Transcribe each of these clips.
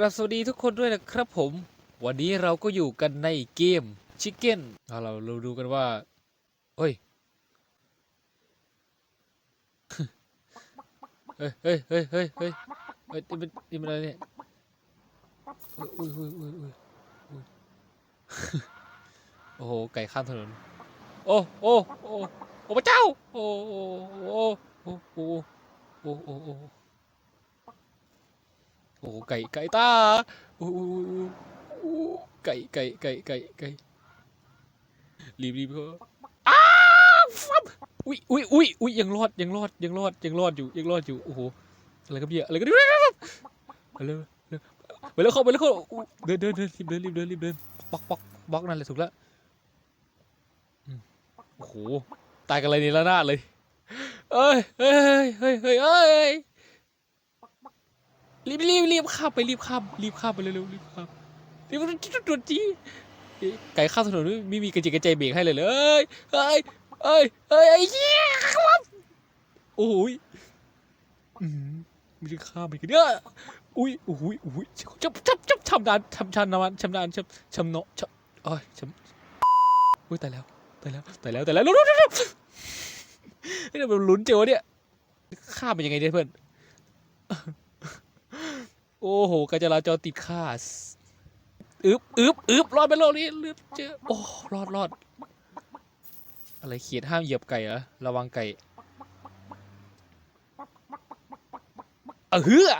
กราบสวัสดีทุกคนด้วยนะครับผม วันนี้เราก็อยู่กันในเกม Chicken เราเราดูกันว่าเฮ้ยเฮ้ยเฮ้ยเฮ้ยเฮ้ยเฮ้ยนี่มันนี่มันอะไรเนี่ยอุ้ยอุ้ยอุ้ยอุ้ยอุ้ยโอ้โหไก่ข้ามถนนโอ้โอ้โอ้โอ้พระเจ้าโอ้โอ้โอ้โอ้โอ้โอ้ โอ้ไก่ไก่ตาโอ้ไก่ไก่ไก่ไก่ไก่รีบรีบเขาอ้าฟับอุ้ยอุ้ยอุ้ยอุ้ยยังรอดยังรอดยังรอดยังรอดอยู่ยังรอดอยู่โอ้โหอะไรกันเนี่ยอะไรกันเนี่ยไปเลยไปเลยเข้าไปเลยเข้าเดินเดินเดินรีบเดินรีบเดินรีบเดินบล็อกบล็อกบล็อกนั่นแหละถูกแล้วโอ้โหตายกันเลยนี่ละนาดเลยเอ้ยเฮ้ยเฮ้ยเฮ้ยเอ้ย รีบรีบรีบข้ามไปรีบข้ามรีบข้ามไปเร็วๆรีบข้ามรีบตัวจีไก่ข้ามถนนไม่มีกระจิกกระใจเบรกให้เลยเลยเอ้ยเอ้ยเอ้ยไอ้เหี้ยครับโอ้ยอืมไม่ได้ข้ามไปกันเนี่ยอุ้ยโอ้ยโอ้ยจับจับจับชำนาญชำชำนาญชำนาญชำชำเนาะชำเอ้ยชำอุ้ยตายแล้วตายแล้วตายแล้วตายแล้วลุ้นลุ้นลุ้นลุ้นเฮ้ยมันลุ้นเจอวเนี่ยข้ามเป็นยังไงเนี่ยเพื่อน โอ้โหการจราจรติดข้าสอึบอึบอึบรอดไปรอดนี้เลือดเจอโอ้รอดรอดอะไรเขียนห้ามเหยียบไก่เหรอระวังไก่เออเฮือ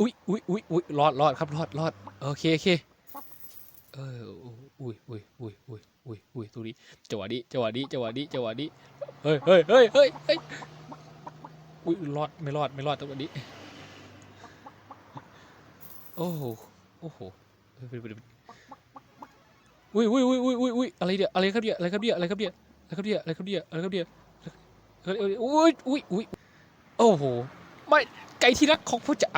อุ้ยอุ้ยอุ้ยอุ้ยรอดรอดครับรอดรอดโอเคโอเคเอออุ้ยอุ้ยอุ้ยอุ้ยอุ้ยอุ้ยตัวนี้จังหวะนี้จังหวะนี้จังหวะนี้จังหวะนี้เฮ้ยเฮ้ยเฮ้ยเฮ้ยเฮ้ยอุ้ยรอดไม่รอดไม่รอดจังหวะนี้ อ้โหโอ้โหอุ้ยอุ้ยอุ้ยอุ้ยอุ้ยอุ้ยอะไรเนี่ยอะไรครับเนี่ยอะไรครับเนี่ยอะไรครับเนี่ยอะไรครับเนี่ยอะไรครับเนี่ยอะไรครับเนี่ยอุ้ยอุ้ยอุ้ยโอ้โหไม่ไก่ที่รักของผู้จะ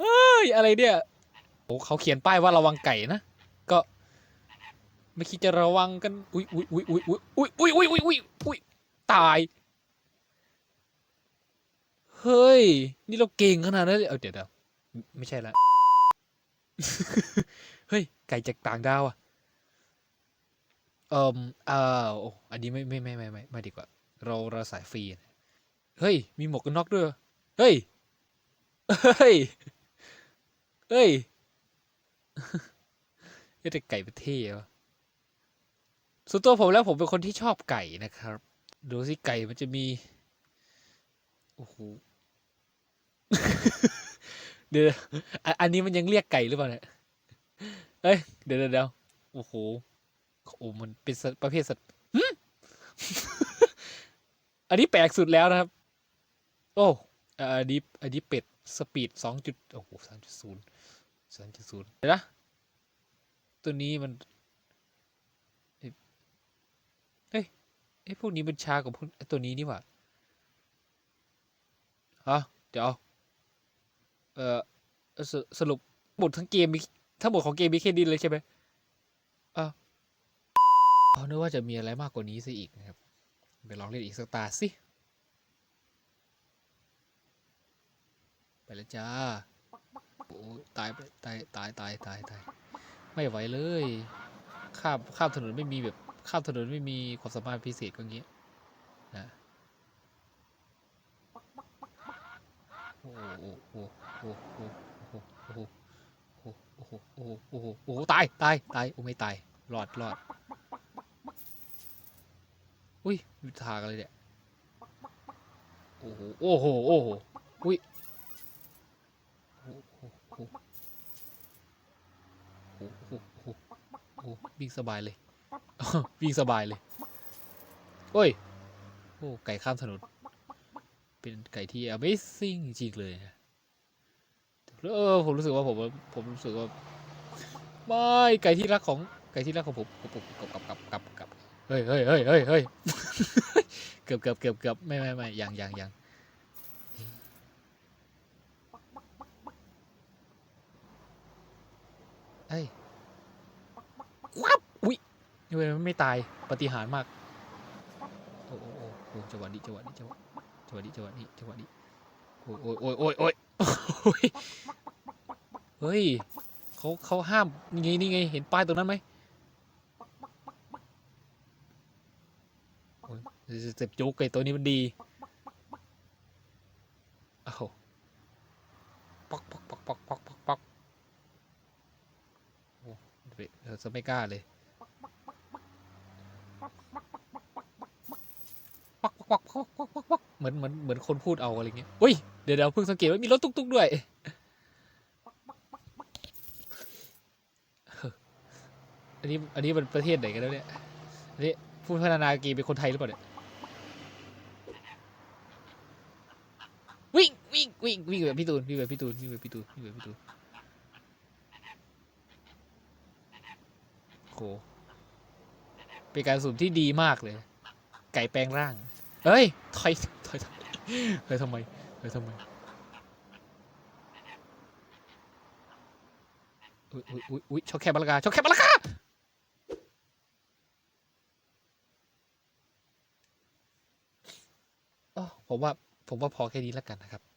เฮ้ยอะไรเนี่ยโอ้เขาเขียนป้ายว่าระวังไก่นะก็ไม่คิดจะระวังกันอุ้ยอุ้ยอุ้ยอุ้ยอุ้ยอุ้ยอุ้ยอุ้ยอุ้ยตาย เฮ้ย นี่เราเก่งขนาดนั้นเลยเอาเดี๋ยวเดี๋ยวไม่ใช่ละเฮ้ย ไก่จากต่างดาวอะเอ่ออ่าโอ้อันนี้ไม่ไม่ไม่ไม่ไม่ไม่ดีกว่า เราเราสายฟรีเฮ้ย มีหมวกกันน็อกด้วยเหรอเฮ้ย เฮ้ย เฮ้ยเอ๊ะแต่ไก่ป็นเท่วะส่วนตัวผมแล้วผมเป็นคนที่ชอบไก่นะครับ ดูสิไก่มันจะมี โอ้โห เดี๋ยวอันนี้มันยังเรียกไก่หรือเปล่าเนี่ยเอ้ยเดี๋ยวเดี๋ยวเดี๋ยวโอ้โหโอ้มันเป็นสัตว์ประเภทสัตว์อันนี้แปลกสุดแล้วนะครับ โอ้อันนี้อันนี้เป็ดสปีดสองจุดโอ้โหสามจุดศูนย์สามจุดศูนย์เดี๋ยวนะตัวนี้มันเอ้ยเอ้ยพวกนี้มันช้ากว่าพวกตัวนี้นี่หว่าฮะเดี๋ยว เออสสรุปหมดทั้งเกมมีทั้งหมดของเกมมีแค่นี้เลยใช่ไหมอ้าวเอานึกว่าจะมีอะไรมากกว่านี้ซะอีกนะครับไปลองเล่นอีกสักตาสิ ไปแล้วจ้าโอ้ตายตายตายตายตายตาย ไม่ไหวเลย ข้ามข้ามถนนไม่มีแบบข้ามถนนไม่มีความสามารถพิเศษก็เงี้ยนะ โอ้โหโอ้โหโอ้โหโอ้โหโอ้โหโอ้โหตายตายตายโอ้ไม่ตายรอดรอดอุ้ยมีทางอะไรเนี่ยโอ้โหโอ้โหโอ้โหอุ้ยโอ้โหโอ้โหวิ่งสบายเลยวิ่งสบายเลยโอ้ยโอ้ไก่ข้ามถนน เป็นไก่ที่ Amazing จริงๆเลยนะเออผมรู้สึกว่าผมผมรู้สึกว่าไม่ไก่ที่รักของไก่ที่รักของผมกับกับกับกับกับเฮ้ยเฮ้ยเฮ้ยเฮ้ยเฮ้ยเกือบเกือบเกือบเกือบไม่ไม่ไม่ยังยังยังเอ้ยวับอุ้ยทำไมมันไม่ตายปฏิหารมาก โอ้โอ้โอ้โอ้จังหวะนี้จังหวะนี้จังหวะ จังหวะนี้จังหวะนี้จังหวะนี้โอ้ยโอ้ยโอ้ยโอ้ยโอ้ยเฮ้ยเขาเขาห้ามนี่ไงนี่ไง เห็นป้ายตรงนั้นไหมเต็ปจุกไก่ตัวนี้มันดีอ้าวป๊อกป๊อกป๊อกป๊อกป๊อกป๊อกป๊อกโอ้เราจะไม่กล้าเลยป๊อกป๊อกป๊อกป๊อกป๊อกป๊อก เหมือนเหมือนเหมือนคนพูดเอาอะไรเงี้ยอุ้ยเดี๋ยวเดี๋ยวเพิ่งสังเกตว่ามีรถตุ๊กๆด้วยอันนี้อันนี้มันประเทศไหนกันแล้วเนี่ยอันนี้ผู้พัฒนาเกมเป็นคนไทยหรือเปล่าเนี่ยวิ่งวิ่งวิ่งวิ่งแบบพี่ตูนวิ่งแบบพี่ตูนวิ่งแบบพี่ตูนวิ่งแบบพี่ตูนโหเป็นการสุ่มที่ดีมากเลย ไก่แปลงร่าง เฮ้ยถอยถอยถอยถอยทำไมถอยทำไมอุ้ยอุ้ยอุ้ยอุ้ยช็อกแคบบาลากาช็อกแคบบาลากาผมว่าผมว่าพอแค่นี้แล้วกันนะครับ